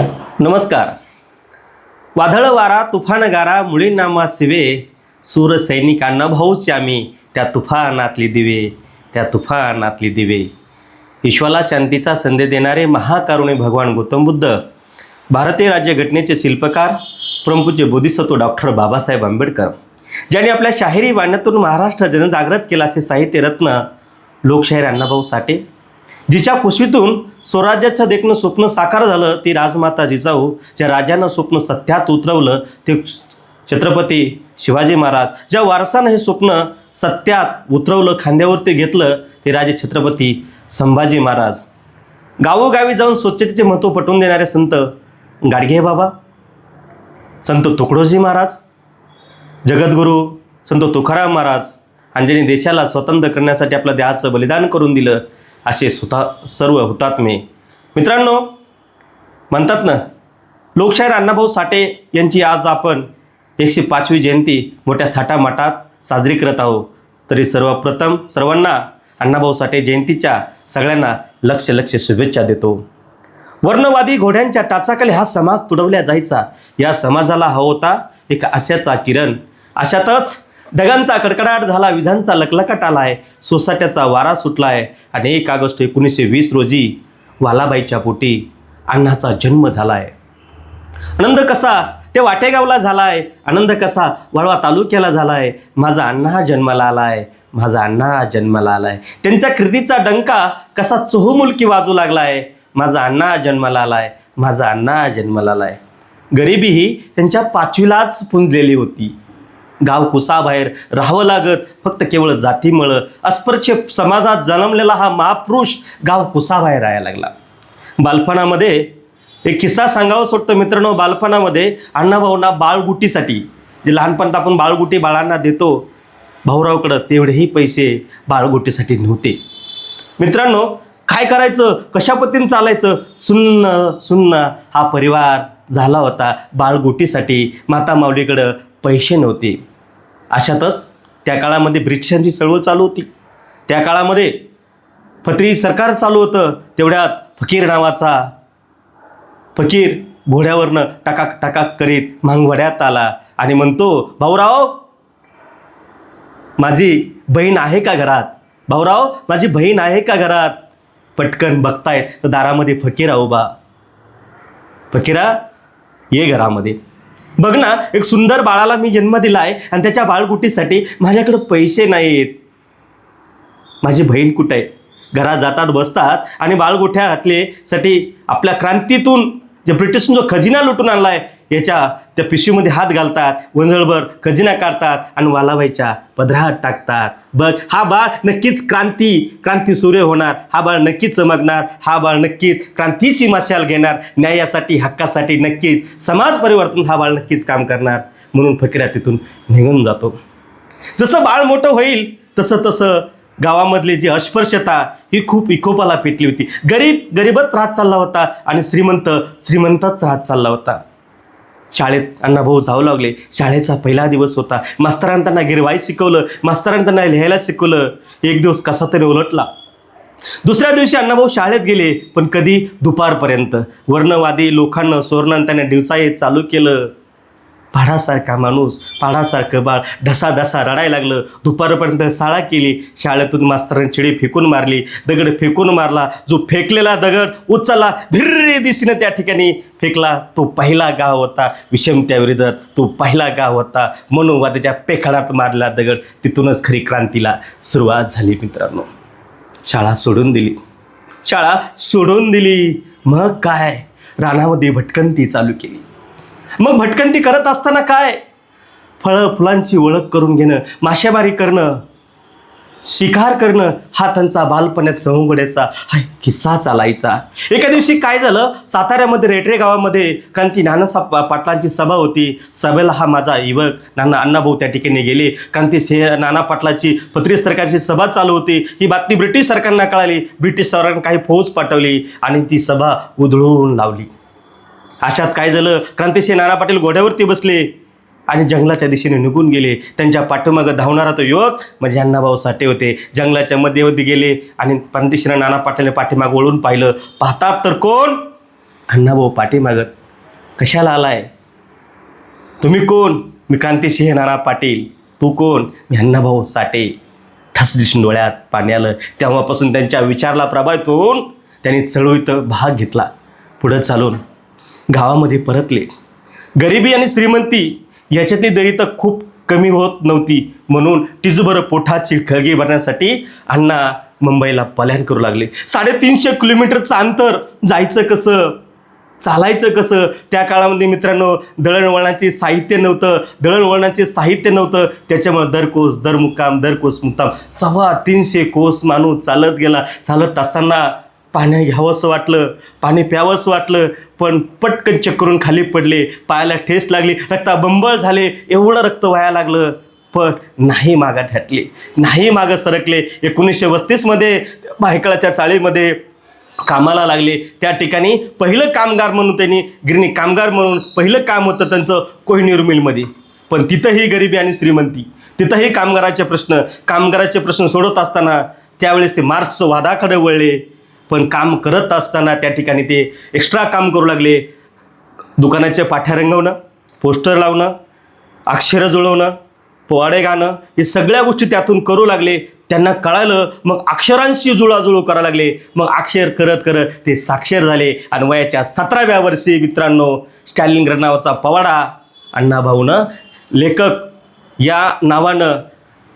नमस्कार. वादळ वारा तुफान गारा मुळी नामा सिवे सूर सैनिकांना भाऊची आम्ही त्या तुफानातली दिवे त्या तुफानातली दिवे. विश्वाला शांतीचा संदेश देणारे महाकारुणी भगवान गौतम बुद्ध भारतीय राज्यघटनेचे शिल्पकार प्रमुखचे बोधिसत्व डॉक्टर बाबासाहेब आंबेडकर ज्यांनी आपल्या शाहिरी वाण्यातून महाराष्ट्र जनजागृत केला असे साहित्यरत्न लोकशाहीर अण्णाभाऊ साठे जिच्या कुशीतून स्वराज्याचं देखणं स्वप्न साकार झालं ती राजमाता जिजाऊ ज्या राजानं स्वप्न सत्यात उतरवलं ते छत्रपती शिवाजी महाराज. ज्या वारसानं हे स्वप्न सत्यात उतरवलं खांद्यावरती घेतलं ते राजे छत्रपती संभाजी महाराज. गावोगावी जाऊन स्वच्छतेचे महत्त्व पटवून देणारे संत गाडगे बाबा. संत तुकडोजी महाराज. जगद्गुरू संत तुकाराम महाराज. आणि ज्यांनी देशाला स्वतंत्र करण्यासाठी आपल्या देहाचं बलिदान करून दिलं. असे सुता सर्व हुतात्मे मित्रांनो म्हणतात ना लोकशाहीर अण्णाभाऊ साठे यांची आज आपण एकशे पाचवी जयंती मोठ्या थाटामाटात साजरी करत आहोत. तरी सर्वप्रथम सर्वांना अण्णाभाऊ साठे जयंतीच्या सगळ्यांना लक्ष लक्ष शुभेच्छा देतो. वर्णवादी घोड्यांच्या टाचाखाली हा समाज तुडवल्या जायचा. या समाजाला हा होता एक आशाचा किरण. अशातच ढगांचा कडकडाट झाला विजांचा लकलकाट आला आहे सोसाट्याचा वारा सुटला आहे आणि एक ऑगस्ट एकोणीसशे वीस रोजी वालाबाईच्या पोटी अण्णाचा जन्म झाला आहे आनंद कसा ते वाटेगावला झाला आहे आनंद कसा वाळवा तालुक्याला झाला आहे माझा अण्णा हा जन्माला आला आहे माझा अण्णा हा जन्माला आला आहे त्यांच्या कृतीचा डंका कसा चहुमुलकी वाजू लागला आहे माझा अण्णा हा जन्माला आला आहे माझा अण्णा हा जन्माला आला आहे गरिबी ही त्यांच्या पाचवीलाच पुंजलेली होती. गाव कुसाबाहेर राहावं लागत. फक्त केवळ जातीमुळं अस्पृश्य समाजात जन्मलेला हा महापुरुष गाव कुसाबाहेर राहायला लागला. बालपणामध्ये एक किस्सा सांगावं सोडतो मित्रांनो. बालपणामध्ये अण्णाभाऊंना बाळगुटीसाठी जे लहानपणात आपण बाळगुटी बाळांना देतो भाऊरावकडं तेवढेही पैसे बाळगुटीसाठी नव्हते. मित्रांनो काय करायचं? कशा पद्धतीने चालायचं? सुन्न सुन्न हा परिवार झाला होता. बाळगुटीसाठी माता माऊलीकडं पैसे नव्हते. अशातच त्या काळामध्ये ब्रिटिशांची चळवळ चालू होती. त्या काळामध्ये फत्री सरकार चालू होतं तेवढ्यात फकीर नावाचा फकीर घोड्यावरनं टाकाक टाकाक करीत मांगवड्यात आला आणि म्हणतो भाऊराव माझी बहीण आहे का घरात? भाऊराव माझी बहीण आहे का घरात? पटकन बघताय तर दारामध्ये फकीरा उभा. फकीरा ये घरामध्ये. बघ ना एक सुंदर बाळाला मी जन्म दिला आहे आणि त्याच्या बाळगुटीसाठी माझ्याकडे पैसे नाहीत माझी बहीण कुठे आहे? घरात जातात बसतात आणि बाळगोठ्यातले साठी आपल्या क्रांतीतून जे ब्रिटिशने जो खजिना लुटून आणलाय याच्या त्या पिशवीमध्ये हात घालतात वंजळभर खजिना काढतात आणि वालाबाईच्या पदरात टाकतात. बघ हा बाळ नक्कीच क्रांती क्रांती सूर्य होणार. हा बाळ नक्कीच चमकणार. हा बाळ नक्कीच क्रांतीची मशाल घेणार. न्यायासाठी हक्कासाठी नक्कीच समाज परिवर्तन हा बाळ नक्कीच काम करणार. म्हणून फकिरा तिथून निघून जातो. जसं बाळ मोठं होईल तसं तसं गावामधली जी अस्पृश्यता ही खूप इकोपाला पेटली होती. गरीब गरीबच राहत चालला होता आणि श्रीमंत श्रीमंतच राहत चालला होता. शाळेत अण्णाभाऊ जाऊ लागले. शाळेचा पहिला दिवस होता. मास्तरांनी त्यांना गिरवाई शिकवलं. मास्तरांनी त्यांना लिहायला शिकवलं. एक दिवस कसा तरी उलटला. दुसऱ्या दिवशी अण्णाभाऊ शाळेत गेले पण कधी दुपारपर्यंत. वर्णवादी लोकांना सोरणानं त्यांना डिवचाये चालू केलं. पाडासारखा माणूस पाडासारखं बाळ ढसा ढसा रडायला लागलं. दुपारपर्यंत शाळा केली. शाळेतून मास्तरांनी चिडी फेकून मारली. दगड फेकून मारला. जो फेकलेला दगड उचलला. धीर्य दिसीनं त्या ठिकाणी फेकला. तो पहिला गाव होता. विषमत्याविरोधात तो पहिला गाव होता. मनोवादाच्या पेखाडात मारला दगड. तिथूनच खरी क्रांतीला सुरुवात झाली मित्रांनो. शाळा सोडून दिली. शाळा सोडून दिली. मग काय? रानामध्ये भटकंती चालू केली. मग भटकंती करत असताना काय? फळं फुलांची ओळख करून घेणं मासेमारी करणं शिकार करणं हा त्यांचा बालपणात सवंगड्याचा हा किस्सा चालायचा. एका दिवशी काय झालं? साताऱ्यामध्ये रेटरे गावामध्ये क्रांती नानासा पाटलांची सभा होती. सभेला हा माझा युवक नाना अण्णाभाऊ त्या ठिकाणी गेले. क्रांती से नाना पाटलाची पत्री सरकारची सभा चालू होती. ही बातमी ब्रिटिश सरकारना कळाली. ब्रिटिश सरकारने काही फौज पाठवली आणि ती सभा उधळून लावली. अशात काय झालं? क्रांतिसिंह नाना पाटील घोड्यावरती बसले आणि जंगलाच्या दिशेने निघून गेले. त्यांच्या पाठीमागं धावणारा तो युवक म्हणजे अण्णाभाऊ साठे होते. जंगलाच्या मध्यवधी गेले आणि क्रांतिसिंह नाना पाटील पाठीमागं वळून पाहिलं. पाहतात तर कोण? अण्णाभाऊ पाठीमागं. कशाला आलाय? तुम्ही कोण? मी क्रांतिसिंह नाना पाटील. तू कोण? मी अण्णाभाऊ साठे. ठस दिसून डोळ्यात पाणी आलं. तेव्हापासून त्यांच्या विचारला प्रभावित होऊन त्यांनी चळवळीत भाग घेतला. पुढं चालून गावामध्ये परतले. गरिबी आणि श्रीमंती याच्यातली दरी तर खूप कमी होत नव्हती. म्हणून टिजभर पोटाची खळगी भरण्यासाठी अण्णा मुंबईला पलायन करू लागले. साडेतीनशे किलोमीटरचं अंतर जायचं कसं? चालायचं कसं? त्या काळामध्ये मित्रांनो दळणवळणाचे साहित्य नव्हतं. दळणवळणाचे साहित्य नव्हतं. त्याच्यामुळे दर कोस दर मुक्काम दर कोस मुक्काम सव्वा तीनशे कोस माणूस चालत गेला. चालत असताना पाणी घ्यावंसं वाटलं. पाणी प्यावंसं वाटलं. पण पटकन चक्करून खाली पडले पायाला ठेस लागली रक्ता बंबळ झाले एवढं रक्त व्हायला लागलं. पण नाही मागा ठटले नाही मागं सरकले. एकोणीसशे बस्तीसमध्ये भायकळाच्या चाळीमध्ये कामाला लागले. त्या ठिकाणी पहिलं कामगार म्हणून त्यांनी गिरणी कामगार म्हणून पहिलं काम होतं त्यांचं कोहिनूर मिलमध्ये. पण तिथंही गरिबी आणि श्रीमंती. तिथंही कामगाराचे प्रश्न कामगाराचे प्रश्न सोडत असताना त्यावेळेस ते मार्क्स वादाकडे वळले. पण काम करत असताना त्या ठिकाणी ते एक्स्ट्रा काम करू लागले. दुकानाच्या पाठ्या रंगवणं पोस्टर लावणं अक्षरं जुळवणं पोवाडे गाणं हे सगळ्या गोष्टी त्यातून करू लागले. त्यांना कळालं मग अक्षरांशी जुळाजुळू करायला लागले. मग अक्षर करत करत ते साक्षर झाले. आणि वयाच्या सतराव्या वर्षी मित्रांनो स्टॅलिन नावाचा पवाडा अण्णाभाऊनं लेखक या नावानं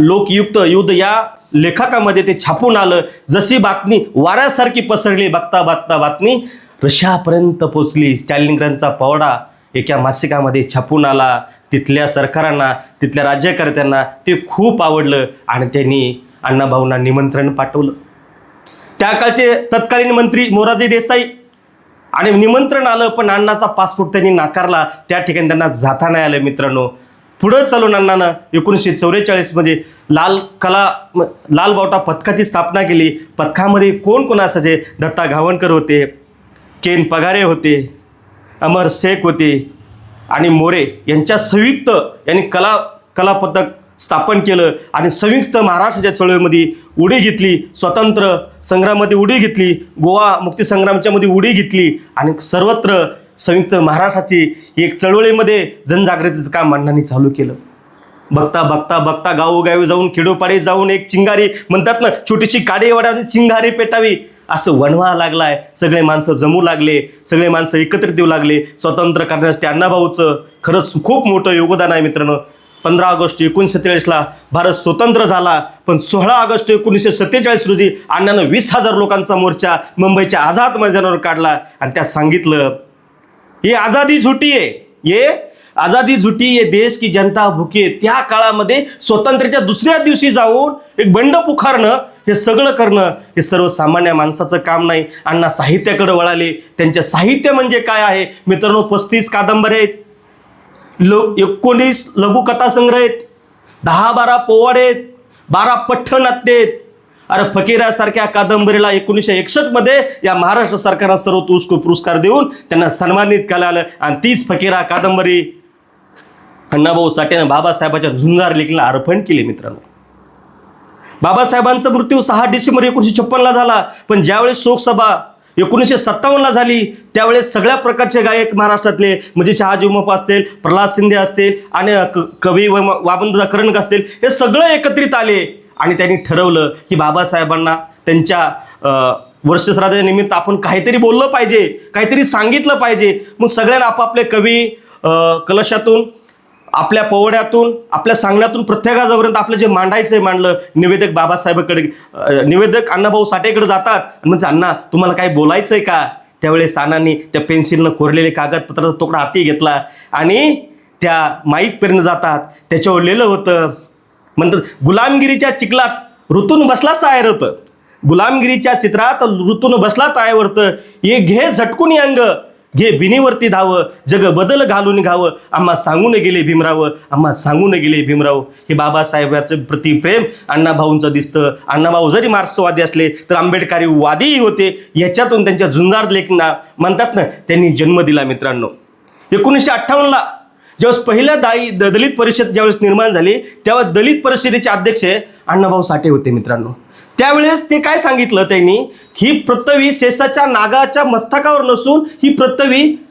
लोकयुक्त युद्ध या लेखकामध्ये ते छापून आलं. जशी बातमी वाऱ्यासारखी पसरली बघता बघता बातमी रशियापर्यंत पोचली. स्टॅलिनग्रांचा पवडा एका मासिकामध्ये छापून आला. तिथल्या सरकारांना तिथल्या राज्यकर्त्यांना ते खूप आवडलं आणि त्यांनी अण्णाभाऊंना निमंत्रण पाठवलं. त्या काळचे तत्कालीन मंत्री मोरारजी देसाई आणि निमंत्रण आलं पण अण्णाचा पासपोर्ट त्यांनी नाकारला. त्या ठिकाणी त्यांना जाता नाही आलं मित्रांनो. पुढं चालून अण्णानं एकोणीसशे चौवेचाळीसमध्ये लाल कला म- लाल बावटा पथकाची स्थापना केली. पथकामध्ये कोण कोण असायचे? दत्ता घावणकर होते केन पगारे होते अमर शेख होते आणि मोरे यांच्या संयुक्त यांनी कला कला पथक स्थापन केलं आणि संयुक्त महाराष्ट्राच्या चळवळीमध्ये उडी घेतली. स्वतंत्र संग्रामामध्ये उडी घेतली. गोवा मुक्तीसंग्रामच्यामध्ये उडी घेतली आणि सर्वत्र संयुक्त महाराष्ट्राची एक चळवळीमध्ये जनजागृतीचं काम अण्णांनी चालू केलं. बघता बघता बघता गावोगावी जाऊन खेडोपाडी जाऊन एक चिंगारी म्हणतात ना छोटीशी काडी वाढावी चिंगारी पेटावी. असं वणवा लागलाय. सगळे माणसं जमू लागले. सगळे माणसं एकत्रित येऊ लागले. स्वतंत्र करण्यासाठी अण्णाभाऊचं खरंच खूप मोठं योगदान आहे मित्रांनो. पंधरा ऑगस्ट एकोणीसशे त्रेचाळीसला भारत स्वतंत्र झाला. पण सोळा ऑगस्ट एकोणीसशे सत्तेचाळीस रोजी अण्णानं वीस हजार लोकांचा मोर्चा मुंबईच्या आझाद मैदानावर काढला. आणि त्यात सांगितलं ही आझादी झुटी आहे. ये आझादी झुटी ये देश की जनता भुके त्या काळामध्ये स्वातंत्र्याच्या दुसऱ्या दिवशी जाऊन एक बंड पुखारणं हे सगळं करणं हे सर्वसामान्य माणसाचं काम नाही. अण्णा साहित्याकडे वळाले. त्यांचे साहित्य म्हणजे काय आहे? मित्रांनो पस्तीस कादंबऱ्या आहेत. लो एकोणीस लघुकथा संग्रह आहेत. दहा बारा पोवाडे आहेत. बारा पठ्ठनाट्य आहेत. अरे फकीरासारख्या कादंबरीला एकोणीसशे एकसष्टमध्ये या महाराष्ट्र सरकारनं सर्वोत्कृष्ट पुरस्कार देऊन त्यांना सन्मानित केलं आलं आणि तीच फकीरा कादंबरी अण्णाभाऊ साठेनं बाबासाहेबाच्या झुंजार लेखीला अर्पण केली मित्रांनो. बाबासाहेबांचा मृत्यू सहा डिसेंबर एकोणीसशे छप्पनला झाला. पण ज्यावेळेस शोकसभा एकोणीसशे सत्तावन्नला झाली त्यावेळेस सगळ्या प्रकारचे गायक महाराष्ट्रातले म्हणजे शहाजी उमप असतील प्रल्हाद शिंदे असतील आणि क- कवी व वाबंद असतील हे सगळं एकत्रित आले. आणि त्यांनी ठरवलं की बाबासाहेबांना त्यांच्या वर्षश्राद्धाच्या निमित्त आपण काहीतरी बोललं पाहिजे काहीतरी सांगितलं पाहिजे. मग सगळ्यांना आपापले कवी कलशातून आपल्या पोवड्यातून आपल्या सांगण्यातून प्रत्येकाजवळपर्यंत आपलं जे मांडायचं आहे मांडलं निवेदक बाबासाहेबाकडे निवेदक अण्णाभाऊ साठेकडे जातात. म्हणजे अण्णा तुम्हाला काही बोलायचं आहे का? त्यावेळेस अण्णांनी त्या पेन्सिलनं कोरलेले कागदपत्राचा तुकडा हाती घेतला आणि त्या माईकपर्यंत जातात. त्याच्यावर लिहिलं होतं म्हणतात गुलामगिरीच्या चिखलात ऋतून बसला सायर होतं गुलामगिरीच्या चित्रात ऋतून बसला तायवरतं. ये घे झटकून अंग घे बिनीवरती धावं. जग बदल घालून घावं. आम्हा सांगून गेले भीमराव. आम्हा सांगून गेले भीमराव. हे बाबासाहेबाचं प्रति प्रेम. अण्णाभाऊंचं दिसतं. अण्णाभाऊ जरी मार्क्सवादी असले तर आंबेडकरी वादीही होते. याच्यातून त्यांच्या झुंजार लेखना म्हणतात ना त्यांनी जन्म दिला मित्रांनो. एकोणीसशे अठ्ठावन्नला ज्यावेळेस पहिल्या दाई द- दलित परिषद ज्यावेळेस निर्माण झाली तेव्हा दलित परिषदेचे अध्यक्ष अण्णाभाऊ साठे होते मित्रांनो. त्यावेळेस ते काय सांगितलं त्यांनी? ही पृथ्वी शेषाच्या नागाच्या मस्तकावर नसून ही पृथ्वी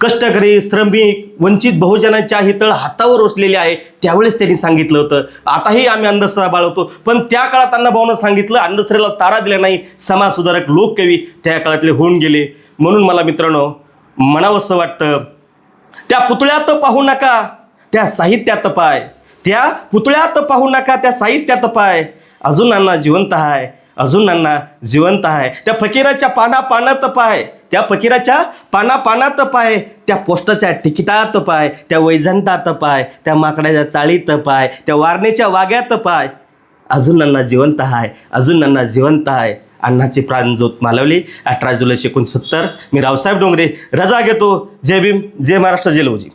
कष्टकरी श्रमिक वंचित बहुजनांच्या हितळ हातावर असलेली आहे त्यावेळेस त्यांनी सांगितलं होतं. आताही आम्ही अंधश्रद्धा बाळवतो पण त्या काळात अण्णाभाऊनं सांगितलं अंधश्रेला तारा दिला नाही समाजसुधारक लोककवी त्या काळातले होऊन गेले. म्हणून मला मित्रांनो म्हणावंसं वाटतं त्या पुतळ्यात पाहू नका. त्या साहित्यात पाय. त्या पुतळ्यात पाहू नका त्या साहित्यात पाय. अजून अण्णा जिवंत आहे अजून अण्णा जिवंत आहे त्या फकीराच्या पाना पानात पाय. त्या फकीराच्या पाना पानात पाय. त्या पोस्टाच्या तिकिटात पाय. त्या वैजंतात पाय. त्या माकडाच्या चाळीत पाय. त्या वारणेच्या वाग्यात पाय. अजून अण्णा जिवंत आहे अजून अण्णा जिवंत आहे अण्णाची प्राणज्योत मालवली. अठरा जुलै एकोणसत्तर. मी रावसाहेब डोंगरे. रजा घेतो. जय भीम. जय महाराष्ट्र. जय लवजी